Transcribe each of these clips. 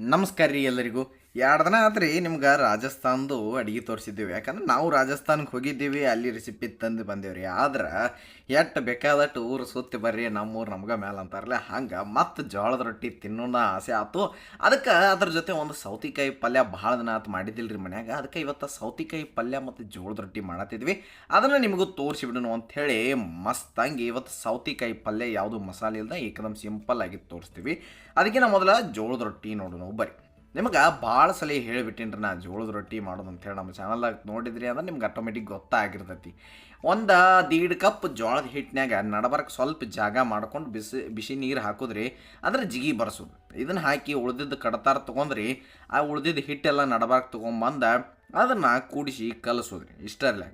ನಮಸ್ಕಾರ ರೀ ಎಲ್ಲರಿಗೂ. ಎರಡು ದಿನ ಆದ್ರಿ ನಿಮ್ಗೆ ರಾಜಸ್ಥಾನದು ಅಡುಗೆ ತೋರಿಸಿದ್ದೀವಿ. ಯಾಕಂದ್ರೆ ನಾವು ರಾಜಸ್ಥಾನಕ್ಕೆ ಹೋಗಿದ್ದೀವಿ, ಅಲ್ಲಿ ರೆಸಿಪಿ ತಂದು ಬಂದೇವ್ರಿ. ಆದ್ರೆ ಎಷ್ಟು ಬೇಕಾದಷ್ಟು ಊರು ಸುತ್ತಿ ಬರ್ರಿ, ನಮ್ಮೂರು ನಮ್ಗೆ ಮೇಲೆ ಅಂತಾರಲ್ಲ, ಹಂಗೆ ಮತ್ತೆ ಜೋಳದ ರೊಟ್ಟಿ ತಿನ್ನೋಣ ಆಸೆ ಆಯ್ತು ಅದಕ್ಕೆ ಅದ್ರ ಜೊತೆ ಒಂದು ಸೌತಿಕಾಯಿ ಪಲ್ಯ ಭಾಳ ದಿನ ಆತು ಮಾಡಿದ್ದಿಲ್ರಿ ಮನ್ಯಾಗ. ಅದಕ್ಕೆ ಇವತ್ತು ಸೌತಿಕಾಯಿ ಪಲ್ಯ ಮತ್ತು ಜೋಳದ ರೊಟ್ಟಿ ಮಾಡತ್ತಿದ್ವಿ. ಅದನ್ನು ನಿಮಗೂ ತೋರಿಸಿಬಿಡೋಣ ಅಂಥೇಳಿ ಮಸ್ತಾಗಿ ಇವತ್ತು ಸೌತಿಕಾಯಿ ಪಲ್ಯ ಯಾವುದು ಮಸಾಲೆ ಇಲ್ಲದ ಏಕದಮ್ ಸಿಂಪಲ್ ಆಗಿ ತೋರಿಸ್ತೀವಿ. ಅದಕ್ಕಿಂತ ಮೊದಲ ಜೋಳದ ರೊಟ್ಟಿ ನೋಡೋಣ ಬರ್ರಿ. ನಿಮಗೆ ಭಾಳ ಸಲ ಹೇಳಿಬಿಟ್ಟಿನ್ರಿ ನಾ ಜೋಳದ ರೊಟ್ಟಿ ಮಾಡೋದು ಅಂತೇಳಿ ನಮ್ಮ ಚಾನಲ್ದಾಗ ನೋಡಿದ್ರಿ ಅಂದ್ರೆ ನಿಮ್ಗೆ ಆಟೋಮೆಟಿಕ್ ಗೊತ್ತಾಗಿರ್ತೈತಿ. ಒಂದು ದೀಡ್ ಕಪ್ ಜೋಳದ ಹಿಟ್ಟಿನಾಗ ನಡಬರ್ಕ್ ಸ್ವಲ್ಪ ಜಾಗ ಮಾಡ್ಕೊಂಡು ಬಿಸಿ ಬಿಸಿ ನೀರು ಹಾಕಿದ್ರಿ, ಅಂದ್ರೆ ಜಿಗಿ ಬರ್ಸೋದು. ಇದನ್ನು ಹಾಕಿ ಉಳ್ದಿದ್ದು ಕಡತಾರ ತೊಗೊಂಡ್ರಿ, ಆ ಉಳ್ದಿದ್ದು ಹಿಟ್ಟೆಲ್ಲ ನಡಬಾರಕ್ಕೆ ತೊಗೊಂಬಂದ ಅದನ್ನು ಕೂಡಿಸಿ ಕಲಸೋದ್ರಿ. ಇಷ್ಟರಲ್ಲೇ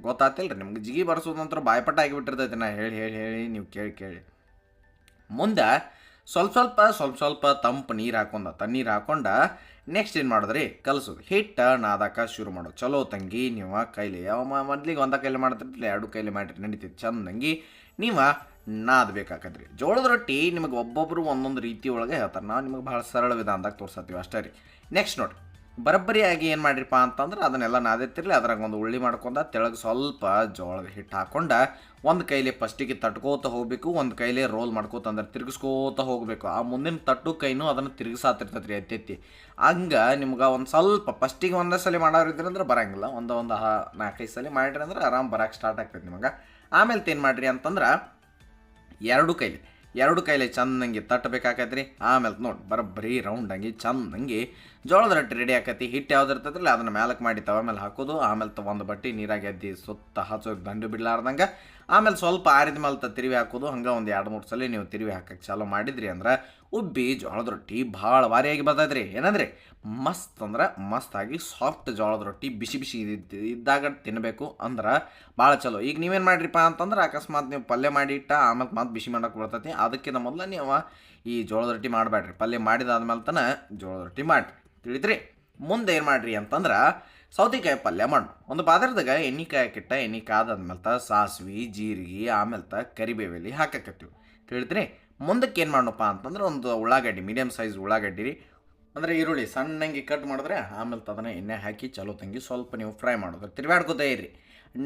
ರೀ ನಿಮ್ಗೆ ಜಿಗಿ ಬರ್ಸೋದು ನಂತರ ಬಾಯ್ಪಟ್ಟ ಆಗಿಬಿಟ್ಟಿರ್ತೈತಿ ನಾ ಹೇಳಿ ಹೇಳಿ ಹೇಳಿ, ನೀವು ಕೇಳಿ ಕೇಳಿ. ಮುಂದೆ ಸ್ವಲ್ಪ ಸ್ವಲ್ಪ ಸ್ವಲ್ಪ ಸ್ವಲ್ಪ ತಂಪು ನೀರು ಹಾಕೊಂಡ, ತಣ್ಣೀರು ಹಾಕೊಂಡ ನೆಕ್ಸ್ಟ್ ಏನು ಮಾಡಿದ್ರಿ? ಕಲಸೋದು ಹಿಟ್ಟು ನಾದಕ ಶುರು ಮಾಡೋದು ಚಲೋ ತಂಗಿ, ನೀವು ಕೈಲಿ ಯಾವ ಮೊದ್ಲಿಗೆ ಒಂದ ಕೈಲಿ ಮಾಡ್ತಿರ್ತಿಲ್ಲ ಎರಡು ಕೈಲಿ ಮಾಡಿರಿ ನಡೀತಿತ್ತು. ಚಂದಂಗಿ ನೀವು ನಾದಬೇಕಾಕತ್ರಿ ಜೋಳದ ರೊಟ್ಟಿ ನಿಮಗೆ ಒಬ್ಬೊಬ್ಬರು ಒಂದೊಂದು ರೀತಿ ಒಳಗೆ ಹೇಳ್ತಾರೆ. ನಾವು ನಿಮಗೆ ಭಾಳ ಸರಳ ವಿಧಾನದಾಗ ತೋರ್ಸತ್ತೀವಿ ಅಷ್ಟೇ ರೀ. ನೆಕ್ಸ್ಟ್ ನೋಡಿ ಬರಬ್ಬರಿಯಾಗಿ ಏನು ಮಾಡಿರಿಪ್ಪ ಅಂತಂದ್ರೆ ಅದನ್ನೆಲ್ಲ ನಾದಿತ್ತಿರಲಿ ಅದ್ರಾಗ ಒಂದು ಉಳ್ಳಿ ಮಾಡ್ಕೊಂಡ ತೆಳಗೆ ಸ್ವಲ್ಪ ಜೋಳದ ಹಿಟ್ಟು ಹಾಕ್ಕೊಂಡು ಒಂದು ಕೈಲಿ ಫಸ್ಟಿಗೆ ತಟ್ಕೋತ ಹೋಗಬೇಕು, ಒಂದು ಕೈಲಿ ರೋಲ್ ಮಾಡ್ಕೋತ ಅಂದ್ರೆ ತಿರುಗಿಸ್ಕೋತ ಹೋಗಬೇಕು. ಆ ಮುಂದಿನ ತಟ್ಟು ಕೈನೂ ಅದನ್ನು ತಿರುಗಿಸಾತಿರ್ತೈತೆ ರೀ ಎತ್ತೆತ್ತಿ ಹಂಗೆ ನಿಮ್ಗೆ ಒಂದು ಸ್ವಲ್ಪ ಫಸ್ಟಿಗೆ ಒಂದೇ ಸಲ ಮಾಡೋರು ಇದ್ರಂದ್ರೆ ಬರೋಂಗಿಲ್ಲ. ಒಂದು ಒಂದು ನಾಲ್ಕೈದು ಸಲ ಮಾಡಿರಿ ಅಂದ್ರೆ ಆರಾಮ್ ಬರಕ್ಕೆ ಸ್ಟಾರ್ಟ್ ಆಗ್ತೈತೆ ನಿಮಗೆ. ಆಮೇಲೆ ಏನು ಮಾಡಿರಿ ಅಂತಂದ್ರೆ ಎರಡು ಕೈಲಿ ಎರಡು ಕೈಲಿ ಚಂದಂಗೆ ತಟ್ಟಬೇಕಾಕೈತ್ರಿ ಆಮೇಲೆ ನೋಡಿ, ಬರೋಬ್ಬರಿ ರೌಂಡಂಗಿ ಚಂದಂಗಿ ಜೋಳದ ರೊಟ್ಟಿ ರೆಡಿ ಆಕೈತಿ. ಹಿಟ್ಟು ಯಾವ್ದು ಇರ್ತದ್ರಲ್ಲ ಅದನ್ನ ಮೇಲಕ್ಕೆ ಮಾಡಿ ತವ ಮೇಲೆ ಹಾಕೋದು. ಆಮೇಲೆ ಒಂದು ಬಟ್ಟೆ ನೀರಾಗ ಎದ್ದು ಸುತ್ತ ಹಚ್ಚೋಕೆ ದಂಡು ಬಿಡ್ಲಾರ್ದಂಗೆ. ಆಮೇಲೆ ಸ್ವಲ್ಪ ಆರಿದ ಮೇಲೆ ತಿರುವಿ ಹಾಕೋದು. ಹಂಗೆ ಒಂದು ಎರಡು ಮೂರು ಸಲ ನೀವು ತಿರುವಿ ಹಾಕಕ್ಕೆ ಚಾಲೂ ಮಾಡಿದ್ರಿ ಅಂದ್ರೆ ಉಬ್ಬಿ ಜೋಳದ ರೊಟ್ಟಿ ಭಾಳ ವಾರಿಯಾಗಿ ಬರ್ತೈತ್ರಿ. ಏನಂದ್ರೆ ಮಸ್ತ್ ಅಂದ್ರೆ ಮಸ್ತಾಗಿ ಸಾಫ್ಟ್ ಜೋಳದ ರೊಟ್ಟಿ ಬಿಸಿ ಬಿಸಿ ಇದ್ದ- ಇದ್ದಾಗ ತಿನ್ನಬೇಕು ಅಂದ್ರೆ ಭಾಳ ಚಲೋ. ಈಗ ನೀವೇನು ಮಾಡ್ರಿಪ್ಪ ಅಂತಂದ್ರೆ ಅಕಸ್ಮಾತ್ ನೀವು ಪಲ್ಯ ಮಾಡಿ ಇಟ್ಟ ಆಮೇಲೆ ಮತ್ತೆ ಬಿಸಿ ಮಾಡೋಕೆ ಬರ್ತೈತಿ. ಅದಕ್ಕಿಂತ ಮೊದಲು ನೀವು ಈ ಜೋಳದ ರೊಟ್ಟಿ ಮಾಡಬೇಡ್ರಿ ಪಲ್ಯ ಮಾಡಿದಾದ್ಮೇಲೆ ತನ ಜೋಳದ ರೊಟ್ಟಿ ಮಾಡಿರಿ. ತಿಳಿತ್ರಿ ಮುಂದೆ ಏನು ಮಾಡ್ರಿ ಅಂತಂದ್ರೆ ಸೌತೆಕಾಯಿ ಪಲ್ಯ ಮಾಡು ಒಂದು ಪಾತ್ರದಾಗ ಎಣ್ಣೆ ಕಾಯಕ್ಕಿಟ್ಟ ಎಣ್ಣೆ ಕಾದಾದ್ಮೇಲೆ ತ ಸಾಸ್ವಿ, ಜೀರಿಗೆ, ಆಮೇಲೆ ತ ಕರಿಬೇವೆಲಿ ಹಾಕಕತ್ತೀವಿ. ತಿಳಿದ್ರಿ? ಮುಂದಕ್ಕೆ ಏನು ಮಾಡೋಣಪ್ಪ ಅಂತಂದ್ರೆ ಒಂದು ಉಳ್ಳಾಗಡ್ಡಿ ಮೀಡಿಯಮ್ ಸೈಜ್ ಉಳ್ಳಾಗಡ್ಡಿ ರೀ. ಅಂದರೆ ಈರುಳ್ಳಿ ಸಣ್ಣಂಗೆ ಕಟ್ ಮಾಡಿದ್ರೆ ಆಮೇಲೆ ಅದನ್ನು ಎಣ್ಣೆ ಹಾಕಿ ಚಲೋ ತಂಗಿ ಸ್ವಲ್ಪ ನೀವು ಫ್ರೈ ಮಾಡೋದು ತಿರುಗಾಡ್ಕೋತಾ ಇರ್ರಿ.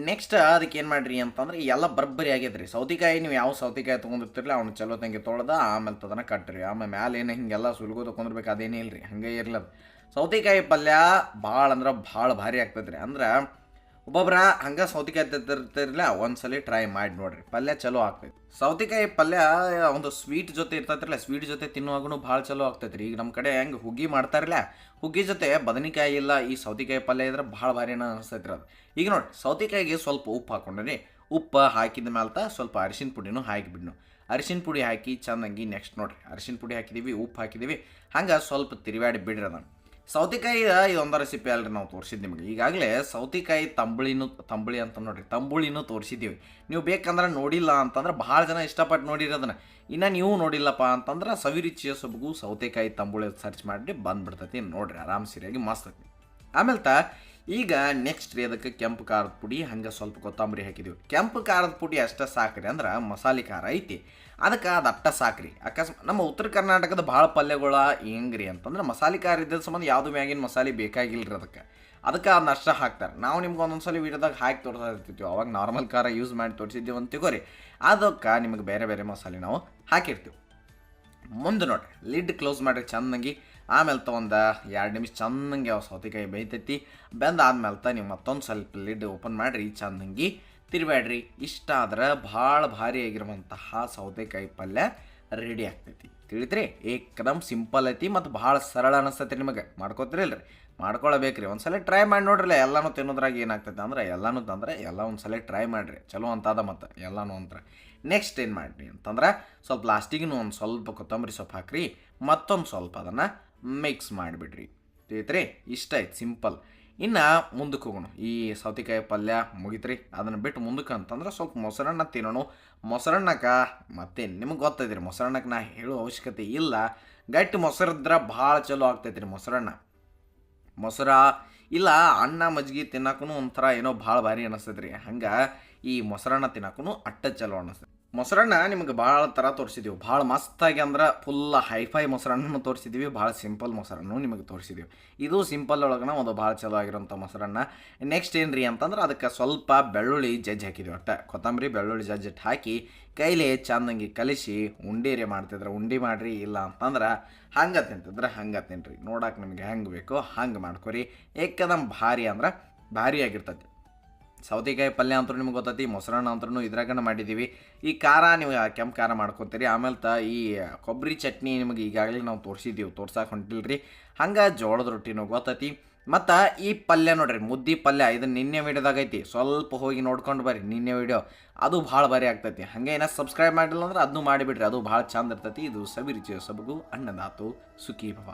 ನೆಕ್ಸ್ಟ್ ಅದಕ್ಕೆ ಏನು ಮಾಡಿರಿ ಅಂತಂದ್ರೆ ಎಲ್ಲ ಬರ್ಬರಿ ಆಗೈತೆ ರೀ ಸೌತಿಕಾಯಿ ನೀವು ಯಾವ ಸೌತಿಕಾಯಿ ತೊಗೊಂಡಿರ್ತಿರಲ್ಲ ಅವ್ನು ಚಲೋ ತಂಗಿ ತೊಳ್ದ ಆಮೇಲೆ ಅದನ್ನು ಕಟ್ಟಿರಿ ಆಮೇಲೆ ಮ್ಯಾಲೆ ಏನು ಹಿಂಗೆಲ್ಲ ಸುಲ್ಗೋ ತೊಗೊಂಡಿರ್ಬೇಕು ಅದೇನೇ ಇಲ್ರಿ. ಹಂಗೆ ಇರ್ಲದು. ಸೌತಿಕಾಯಿ ಪಲ್ಯ ಭಾಳ ಅಂದ್ರೆ ಭಾಳ ಭಾರಿ ಆಗ್ತೈತೆ ರೀ ಅಂದ್ರೆ ಒಬ್ಬೊಬ್ರ ಹಂಗೆ ಸೌತಿಕಾಯಿ ತಿರ್ತಿರ್ಲಿಲ್ಲ, ಒಂದ್ಸಲಿ ಟ್ರೈ ಮಾಡಿ ನೋಡ್ರಿ. ಪಲ್ಯ ಚಲೋ ಆಗ್ತೈತಿ. ಸೌತಿಕಾಯಿ ಪಲ್ಯ, ಒಂದು ಸ್ವೀಟ್ ಜೊತೆ ಇರ್ತೈತ್ರಲ್ಲ ಸ್ವೀಟ್ ಜೊತೆ ತಿನ್ನುವಾಗೂ ಭಾಳ ಚಲೋ ಆಗ್ತೈತಿ ಈಗ ನಮ್ಮ ಕಡೆ ಹೆಂಗೆ ಹುಗ್ಗಿ ಮಾಡ್ತಾರಲ್ಲ, ಹುಗ್ಗಿ ಜೊತೆ ಬದನೆಕಾಯಿ ಇಲ್ಲ, ಈ ಸೌತಿಕಾಯಿ ಪಲ್ಯ ಇದ್ರೆ ಭಾಳ ಭಾರಿ ಅನಿಸ್ತೈತಿ ಅದು. ಈಗ ನೋಡಿ ಸೌತಿಕಾಯಿಗೆ ಸ್ವಲ್ಪ ಉಪ್ಪು ಹಾಕೊಂಡ್ರಿ. ಉಪ್ಪು ಹಾಕಿದ ಮೇಲೆ ಸ್ವಲ್ಪ ಅರಿಶಿನ ಪುಡಿನೂ ಹಾಕಿಬಿಡ್ನು. ಅರಿಶಿನ ಪುಡಿ ಹಾಕಿ ಚಂದಂಗಿ ನೆಕ್ಸ್ಟ್ ನೋಡ್ರಿ. ಅರಿಶಿನ ಪುಡಿ ಹಾಕಿದ್ದೀವಿ ಉಪ್ಪು ಹಾಕಿದ್ದೀವಿ ಹಂಗೆ ಸ್ವಲ್ಪ ತಿರುವಾಡಿ ಬಿಡ್ರಿ ಅದನ್ನು. ಸೌತೆಕಾಯಿ ಇದೊಂದು ರೆಸಿಪಿ ಅಲ್ರಿ ನಾವು ತೋರಿಸಿದ್ದು ನಿಮಗೆ. ಈಗಾಗಲೇ ಸೌತೆಕಾಯಿ ತಂಬುಳಿನೂ ತಂಬುಳಿ ಅಂತ ನೋಡ್ರಿ, ತಂಬುಳಿನೂ ತೋರಿಸಿದ್ದೀವಿ ನೀವು ಬೇಕಂದ್ರೆ ನೋಡಿಲ್ಲ ಅಂತಂದ್ರೆ ಭಾಳ ಜನ ಇಷ್ಟಪಟ್ಟು ನೋಡಿರಿ ಅದನ್ನು ಇನ್ನು ನೀವು ನೋಡಿಲ್ಲಪ್ಪ ಅಂತಂದ್ರೆ ಸವಿರುಚಿಯ ಸೊಬಗು ಸೌತೆಕಾಯಿ ತಂಬುಳಿ ಸರ್ಚ್ ಮಾಡಿ ಬಂದ್ಬಿಡ್ತೈತಿ. ನೋಡ್ರಿ ಆರಾಮ್ ಸರಿಯಾಗಿ ಮಸ್ತ್ ಆಮೇಲೆ ತ ಈಗ ನೆಕ್ಸ್ಟ್ ರೀ ಅದಕ್ಕೆ ಕೆಂಪು ಖಾರದ ಪುಡಿ, ಹಂಗೆ ಸ್ವಲ್ಪ ಕೊತ್ತಂಬರಿ ಹಾಕಿದ್ದೀವಿ ಕೆಂಪು ಖಾರದ ಪುಡಿ ಅಷ್ಟೇ ಸಾಕ್ರಿ ಅಂದ್ರೆ ಮಸಾಲೆ ಖಾರ ಐತಿ. ಅದಕ್ಕೆ ಅದು ಅಟ್ಟ ಸಾಕ್ರಿ. ಅಕಸ್ಮಾತ್ ನಮ್ಮ ಉತ್ತರ ಕರ್ನಾಟಕದ ಭಾಳ ಪಲ್ಯಗಳ ಹೆಂಗ್ರಿ ಅಂತಂದ್ರೆ ಮಸಾಲೆ ಖಾರ ಇದ್ದ ಸಂಬಂಧ ಯಾವುದು ಮ್ಯಾಗಿನ ಮಸಾಲೆ ಬೇಕಾಗಿಲ್ಲ ರೀ ಅದಕ್ಕೆ. ಅದಕ್ಕೆ ಅದನ್ನ ಅಷ್ಟ ಹಾಕ್ತಾರೆ. ನಾವು ನಿಮ್ಗೆ ಒಂದೊಂದು ಸಲ ವೀಡಿಯೋದಾಗ ಹಾಕಿ ಇರ್ತಿದ್ವಿ. ಅವಾಗ ನಾರ್ಮಲ್ ಖಾರ ಯೂಸ್ ಮಾಡಿ ತೋರಿಸಿದ್ದೀವಿ ಅಂತ ತಿಗೋರಿ ಅದಕ್ಕೆ ನಿಮಗೆ ಬೇರೆ ಬೇರೆ ಮಸಾಲೆ ನಾವು ಹಾಕಿರ್ತೀವಿ. ಮುಂದೆ ನೋಡಿರಿ ಲಿಡ್ ಕ್ಲೋಸ್ ಮಾಡಿರಿ, ಚಂದಂಗಿ ಆಮೇಲೆ ಒಂದು ಎರಡು ನಿಮಿಷ ಚಂದಂಗೆ ಸೌತೆಕಾಯಿ ಬೇಯ್ತೈತಿ. ಬೆಂದಾದ್ಮೇಲೆ ತ ನೀವು ಮತ್ತೊಂದು ಸ್ವಲ್ಪ ಲಿಡ್ ಓಪನ್ ಮಾಡಿರಿ ಚಂದಂಗಿ. ತಿರ್ಬೇಡ್ರಿ ಇಷ್ಟ ಆದ್ರೆ ಭಾಳ ಭಾರಿ ಆಗಿರುವಂತಹ ಸೌತೆಕಾಯಿ ಪಲ್ಯ ರೆಡಿ ಆಗ್ತೈತಿ. ತಿಳಿತ್ರಿ? ಏಕದಮ್ ಸಿಂಪಲ್ ಐತಿ ಮತ್ತು ಭಾಳ ಸರಳ ಅನಿಸ್ತೈತಿ ನಿಮಗೆ. ಮಾಡ್ಕೋತಿರಿಲ್ರಿ? ಮಾಡ್ಕೊಳ್ಬೇಕ್ರಿ. ಒಂದ್ಸಲ ಟ್ರೈ ಮಾಡಿ ನೋಡ್ರಲ್ಲ ಎಲ್ಲನೂ ತಿನ್ನೋದ್ರಾಗ ಏನಾಗ್ತೈತೆ ಅಂದ್ರೆ, ಎಲ್ಲನೂ ತಂದ್ರೆ ಎಲ್ಲ ಒಂದ್ಸಲ ಟ್ರೈ ಮಾಡಿರಿ. ಚಲೋ ಅಂತದ ಮತ್ತು ಎಲ್ಲನೂ ಅಂತ ನೆಕ್ಸ್ಟ್ ಏನು ಮಾಡಿರಿ ಅಂತಂದ್ರೆ, ಸ್ವಲ್ಪ ಲಾಸ್ಟಿಗೂ ಒಂದು ಸ್ವಲ್ಪ ಕೊತ್ತಂಬರಿ ಸೊಪ್ಪು ಹಾಕ್ರಿ. ಮತ್ತೊಂದು ಸ್ವಲ್ಪ ಅದನ್ನು ಮಿಕ್ಸ್ ಮಾಡಿಬಿಡ್ರಿ. ತಿಳಿತ್ರಿ ಇಷ್ಟ ಆಯ್ತು, ಸಿಂಪಲ್. ಇನ್ನು ಮುಂದಕ್ಕೆ ಹೋಗೋಣ. ಈ ಸೌತೆಕಾಯಿ ಪಲ್ಯ ಮುಗಿತ್ರಿ. ಅದನ್ನು ಬಿಟ್ಟು ಮುಂದಕ್ಕೆ ಅಂತಂದ್ರೆ ಸ್ವಲ್ಪ ಮೊಸರನ್ನ ತಿನ್ನೋಣ. ಮೊಸರನ್ನಕ್ಕೆ ಮತ್ತೆ ನಿಮಗೆ ಗೊತ್ತೈತಿ ರೀ ಮೊಸರನ್ನಕ್ಕೆ ನಾ ಹೇಳೋ ಅವಶ್ಯಕತೆ ಇಲ್ಲ. ಗಟ್ಟಿ ಮೊಸರಿದ್ರೆ ಭಾಳ ಚಲೋ ಆಗ್ತೈತಿ ರೀ ಮೊಸರನ್ನ ಮೊಸರ ಇಲ್ಲ, ಅನ್ನ ಮಜ್ಜಿಗೆ ತಿನ್ನಕ್ಕೂ ಒಂಥರ ಏನೋ ಭಾಳ ಭಾರಿ ಅನಿಸ್ತೈತೆ ರೀ ಹಂಗೆ ಈ ಮೊಸರನ್ನ ತಿನ್ನಕ್ಕೂ ಅಟ್ಟ ಚಲೋ ಅನಿಸ್ತೈತೆ ಮೊಸರನ್ನ ನಿಮ್ಗೆ ಭಾಳ ಥರ ತೋರಿಸಿದ್ದೀವಿ ಭಾಳ ಮಸ್ತಾಗಿ ಅಂದ್ರೆ ಫುಲ್ ಹೈಫೈ ಮೊಸರನ್ನ ತೋರಿಸಿದ್ದೀವಿ ಭಾಳ ಸಿಂಪಲ್ ಮೊಸರನ್ನು ನಿಮಗೆ ತೋರಿಸಿದ್ದೀವಿ ಇದು ಸಿಂಪಲ್ ಒಳಗನ ಒಂದು ಭಾಳ ಚಲೋ ಆಗಿರೋಂಥ ಮೊಸರನ್ನ. ನೆಕ್ಸ್ಟ್ ಏನು ರೀ ಅಂತಂದ್ರೆ ಅದಕ್ಕೆ ಸ್ವಲ್ಪ ಬೆಳ್ಳುಳ್ಳಿ ಜಜ್ಜಿ ಹಾಕಿದ್ವಿ ಅಷ್ಟೇ ಕೊತ್ತಂಬರಿ, ಬೆಳ್ಳುಳ್ಳಿ ಜಜ್ಜಿಟ್ಟು ಹಾಕಿ ಕೈಲಿ ಚಂದಂಗಿ ಕಲಿಸಿ ಉಂಡಿರೆ ಮಾಡ್ತಿದ್ರೆ. ಉಂಡಿ ಮಾಡ್ರಿ ಇಲ್ಲ ಅಂತಂದ್ರೆ ಹಂಗೆ ತಿಂತಿದ್ರೆ, ಹಂಗೆ ತಿನ್ರಿ. ನೋಡಕ್ಕೆ ನಿಮ್ಗೆ ಹೆಂಗೆ ಬೇಕು ಹಂಗೆ ಮಾಡ್ಕೊರಿ. ಏಕದಮ್ ಭಾರಿ ಅಂದ್ರೆ ಭಾರಿ ಆಗಿರ್ತೈತಿ. ಸೌತೆಕಾಯಿ ಪಲ್ಯ ಅಂತೂ ನಿಮ್ಗೆ ಗೊತ್ತೈತಿ, ಮೊಸರನ್ನ ಅಂತೂ ಇದ್ರಾಗನ ಮಾಡಿದ್ದೀವಿ ಈ ಖಾರ ನೀವು ಕೆಂಪು ಖಾರ ಮಾಡ್ಕೊತೀರಿ. ಆಮೇಲೆ ತ ಈ ಕೊಬ್ಬರಿ ಚಟ್ನಿ ನಿಮಗೆ ಈಗಾಗಲೇ ನಾವು ತೋರಿಸಿದ್ದೀವಿ ತೋರ್ಸಕ್ಕೆ ಹೊಂಟಿಲ್ರಿ. ಹಂಗೆ ಜೋಳದ ರೊಟ್ಟಿನೂ ಗೊತ್ತೈತಿ. ಮತ್ತು ಈ ಪಲ್ಯ ನೋಡ್ರಿ, ಮುದ್ದಿ ಪಲ್ಯ ಇದು ನಿನ್ನೆ ವೀಡಿಯೋದಾಗೈತಿ ಸ್ವಲ್ಪ ಹೋಗಿ ನೋಡ್ಕೊಂಡು ಬರ್ರಿ ನಿನ್ನೆ ವೀಡಿಯೋ. ಅದು ಭಾಳ ಭಾರಿ ಆಗ್ತೈತಿ. ಹಾಗೆ ಏನೋ ಸಬ್ಸ್ಕ್ರೈಬ್ ಮಾಡಿಲ್ಲ ಅಂದ್ರೆ ಅದನ್ನು ಮಾಡಿಬಿಡ್ರಿ, ಅದು ಭಾಳ ಚಂದ ಇರ್ತೈತಿ. ಇದು ಸವಿ ರುಚಿಯ ಸಬಗು ಅಣ್ಣದಾತು ಸುಖಿ ಭವ